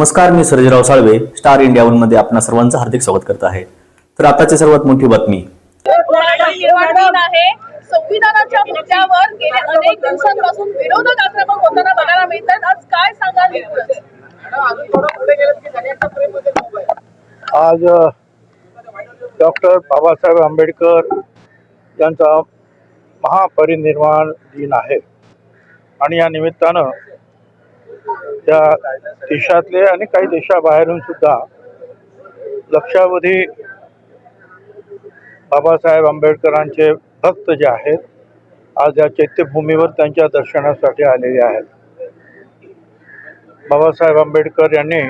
नमस्कार मी Sarjerao Salve star India वनमध्ये आपणा सर्वांचं हार्दिक स्वागत करत आहे. तर आताची सर्वात मोठी बातमी. निर्माण दिन आहे. संविधानाच्या मुद्द्यावर गेल्या अनेक दिवसांपासून विरोधक आक्रमक होताना बघायला मिळतात. आज काय सांगाल एकूणच? आज डॉक्टर बाबासाहेब आंबेडकर यांचा महापरिनिर्वाण दिन आहे. आणि या निमित्तानं त्या देशातले आणि काही देशाबाहेरून सुद्धा लक्षावधी बाबासाहेब आंबेडकरांचे भक्त जे आहेत आज या चैत्यभूमीवर त्यांच्या दर्शनासाठी आलेले आहेत. बाबासाहेब आंबेडकर यांनी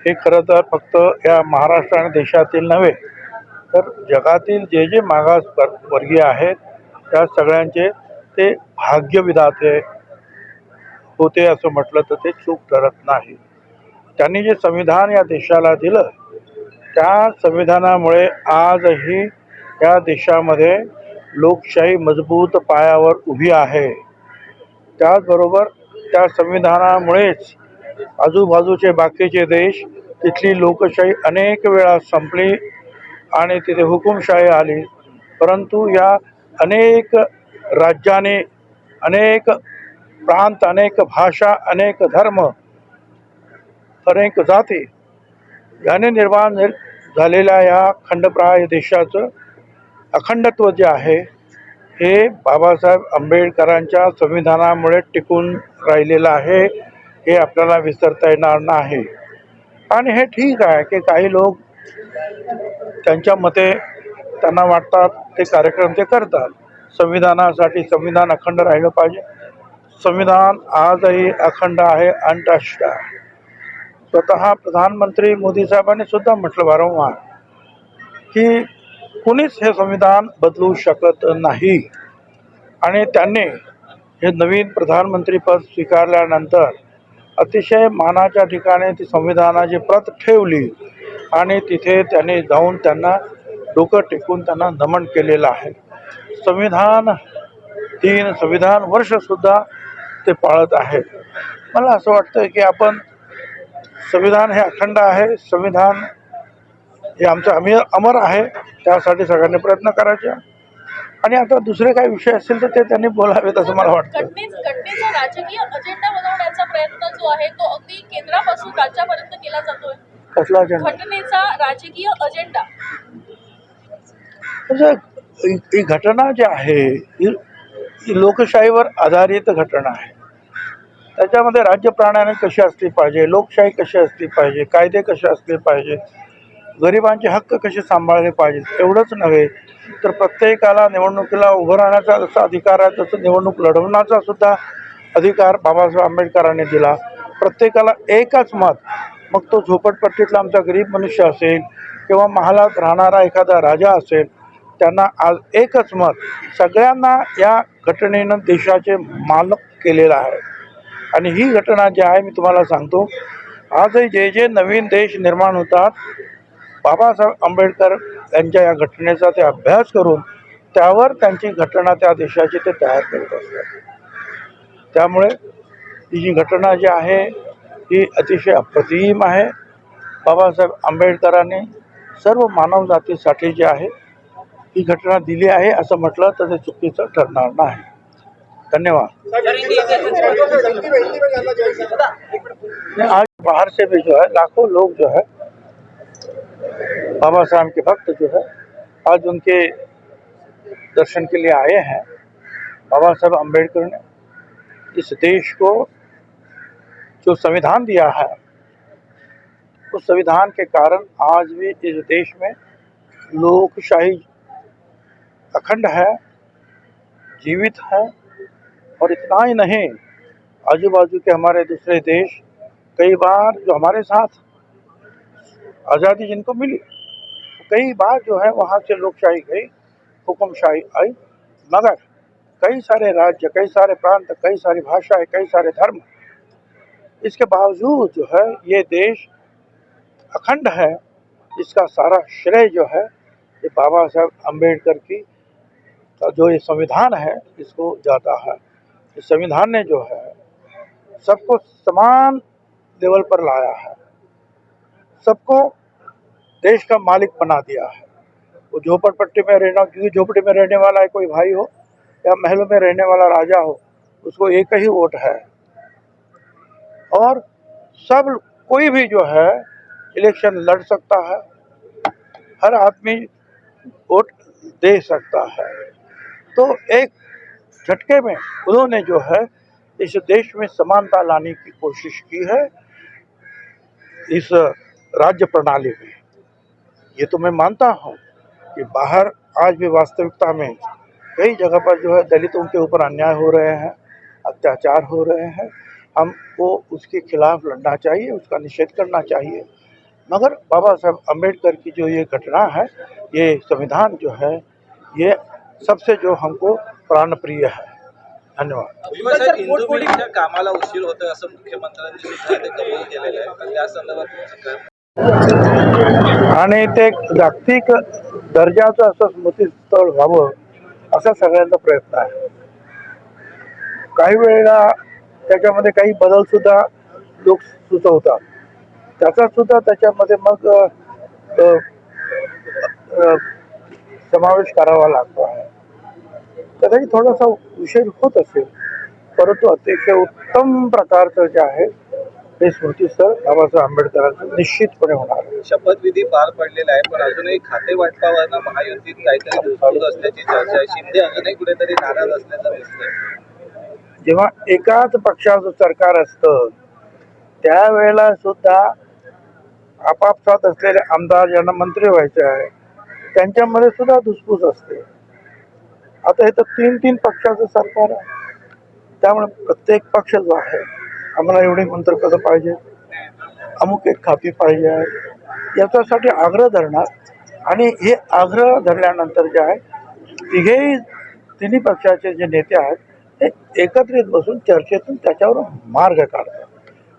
हे खरं तर फक्त या महाराष्ट्र आणि देशातील नव्हे तर जगातील जे जे मागास वर्गीय आहेत त्या सगळ्यांचे ते भाग्यविधाते होते असं म्हटलं तर ते चूक ठरत नाही. त्यांनी जे संविधान या देशाला दिलं त्या संविधानामुळे आजही या देशामध्ये लोकशाही मजबूत पायावर उभी आहे. त्याचबरोबर त्या संविधानामुळेच आजूबाजूचे बाकीचे देश तिथली लोकशाही अनेक वेळा संपली आणि तिथे हुकुमशाही आली. परंतु या अनेक राज्याने अनेक प्रांत अनेक भाषा अनेक धर्म अनेक जाती याने निर्माण झालेल्या या खंडप्राय देशाचं अखंडत्व जे आहे हे बाबासाहेब आंबेडकरांच्या संविधानामुळे टिकून राहिलेलं आहे हे आपल्याला विसरता येणार नाही. आणि हे ठीक आहे की काही लोक त्यांच्या मते त्यांना वाटतात ते कार्यक्रम ते करतात. संविधानासाठी संविधान अखंड राहिलं पाहिजे. संविधान आजही अखंड आहे अनटस्ट आहे. स्वतः प्रधानमंत्री मोदी साहेबांनी सुद्धा म्हटलं वारंवार की कुणीच हे संविधान बदलू शकत नाही. आणि त्यांनी हे नवीन प्रधानमंत्रीपद स्वीकारल्यानंतर अतिशय मानाच्या ठिकाणी ती संविधानाची प्रत ठेवली आणि तिथे त्यांनी जाऊन त्यांना डोकं टेकून त्यांना नमन केलेलं आहे. संविधान तीन संविधान वर्षसुद्धा ते पाळत आहेत. मला असं वाटतं की आपण संविधान हे अखंड आहे. संविधान हे आमचं अमी अमर आहे. त्यासाठी सगळ्यांनी प्रयत्न करायचे. आणि आता दुसरे काही विषय असतील तर ते त्यांनी बोलावेत असं मला वाटतं राजकीय अजेंडा बनवण्याचा प्रयत्न जो आहे तो अगदी केंद्रापासून राज्यापर्यंत केला जातोय. कसला अजेंडा घटनेचा राजकीय अजेंडा म्हणजे ही घटना जी आहे ही लोकशाहीवर आधारित घटना आहे. त्याच्यामध्ये राज्य प्राण्याने कशी असली पाहिजे लोकशाही कशी असली पाहिजे कायदे कसे असले पाहिजे गरिबांचे हक्क कसे सांभाळले पाहिजेत एवढंच नव्हे तर प्रत्येकाला निवडणुकीला उभं राहण्याचा जसा अधिकार आहे तसं निवडणूक लढवण्याचा सुद्धा अधिकार बाबासाहेब आंबेडकरांनी दिला. प्रत्येकाला एकच मत मग तो झोपडपट्टीतला आमचा गरीब मनुष्य असेल किंवा महालात राहणारा एखादा राजा असेल त्यांना आज एकच मत सगळ्यांना या घटनेनं देशाचे मालक केलेलं आहे. आणि ही घटना जी आहे मी तुम्हाला सांगतो. आजही जे जे नवीन देश निर्माण होतात बाबासाहेब आंबेडकर यांच्या या घटनेचा ते अभ्यास करून त्यावर त्यांची घटना त्या देशाची ते तयार करत असतात. त्यामुळे ही जी घटना जी आहे ही अतिशय अप्रतिम आहे. बाबासाहेब आंबेडकरांनी सर्व मानवजातीसाठी जी आहे ही घटना दिली आहे असं म्हटलं तर ते चुकीचं ठरणार नाही. धन्यवाद। आज बाहर से भी जो है, लाखों लोग जो है, बाबा साहब के भक्त जो है, आज उनके दर्शन के लिए आए हैं। बाबा साहब अंबेडकर ने इस देश को जो संविधान दिया है, उस संविधान के कारण आज भी इस देश में लोकशाही अखंड है, जीवित है और इतना ही नहीं आजू बाजू के हमारे दूसरे देश कई बार जो हमारे साथ आज़ादी जिनको मिली, कई बार जो है वहाँ से लोकशाही गई, हुकुमशाही आई, मगर कई सारे राज्य, कई सारे प्रांत, कई सारी भाषाएँ, कई सारे धर्म, इसके बावजूद जो है ये देश अखंड है, इसका सारा श्रेय जो है, ये बाबा साहब अंबेडकर की, जो ये संविधान है, इसको जाता है। संविधान ने जो है, सबको समान लेवल पर लाया है। सबको देश का मालिक बना दिया है। वो झोपड़पट्टी में रहना, क्योंकि झोपड़ी में रहने वाला है, कोई भाई हो या महलों में रहने वाला राजा हो, उसको एक ही वोट है। और सब, कोई भी जो है, इलेक्शन लड़ सकता है। हर आदमी वोट दे सकता है। तो एक झटके में उन्होंने जो है इस देश में समानता लाने की कोशिश की है, इस राज्य प्रणाली में। ये तो मैं मानता हूँ कि बाहर आज भी वास्तविकता में कई जगह पर जो है दलितों के ऊपर अन्याय हो रहे हैं, अत्याचार हो रहे हैं। हमको उसके खिलाफ लड़ना चाहिए, उसका निषेध करना चाहिए। मगर बाबा साहब अंबेडकर की जो ये घटना है, ये संविधान जो है, ये सबसे जो हमको प्राण प्रिय है। धन्यवाद। कामाला उशीर होतोय असं मुख्यमंत्र्यांनी आहे. आणि ते एक जागतिक दर्जाचं असं स्मृतीस्थळ व्हावं असा सगळ्यांचा प्रयत्न आहे. काही वेळेला त्याच्यामध्ये काही बदल सुद्धा लोक सुचवतात. त्याचा सुद्धा त्याच्यामध्ये मग समावेश करावा लागतो आहे. कदाचित थोडासा उशीर होत असेल. परंतु अतिशय उत्तम प्रकारचं जे आहे हे स्मृतीस्थळ बाबासाहेब आंबेडकरांचं निश्चितपणे होणार. आहे शपथविधी पार पडलेला आहे पण अजूनही खाते वाटपावरनं महायुतीत काहीतरी असल्याची चर्चा आहे. शिंदे अजूनही कुठेतरी नाराज असल्याचं दिसतंय. जेव्हा एकाच पक्षाचं सरकार असतं त्यावेळेला सुद्धा आपापसात असलेले आमदार ज्यांना मंत्री व्हायचे आहे त्यांच्यामध्ये सुद्धा धुसफूस असते. आता हे तर तीन तीन पक्षाचं सरकार आहे. त्यामुळे प्रत्येक पक्ष जो आहे आम्हाला एवढी मंत्रपदं पाहिजे? अमुक एक खापी पाहिजे आहे. याच्यासाठी आग्रह धरणार. आणि हे आग्रह धरल्यानंतर जे आहे तिघेही तिन्ही पक्षाचे जे नेते आहेत ते एकत्रित बसून चर्चेतून त्याच्यावर मार्ग काढतात.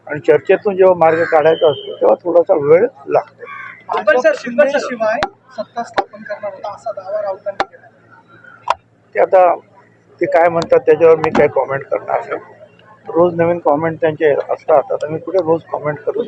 आणि चर्चेतून जेव्हा मार्ग काढायचा असतो तेव्हा थोडासा वेळ लागतो. आपण शिवाय सत्ता स्थापन करणार होता असा दावा राऊतांनी केला. ते आता ते काय म्हणतात त्याच्यावर मी काय कॉमेंट करणार नाही. रोज नवीन कॉमेंट त्यांचे असतात आता मी कुठे रोज कॉमेंट करू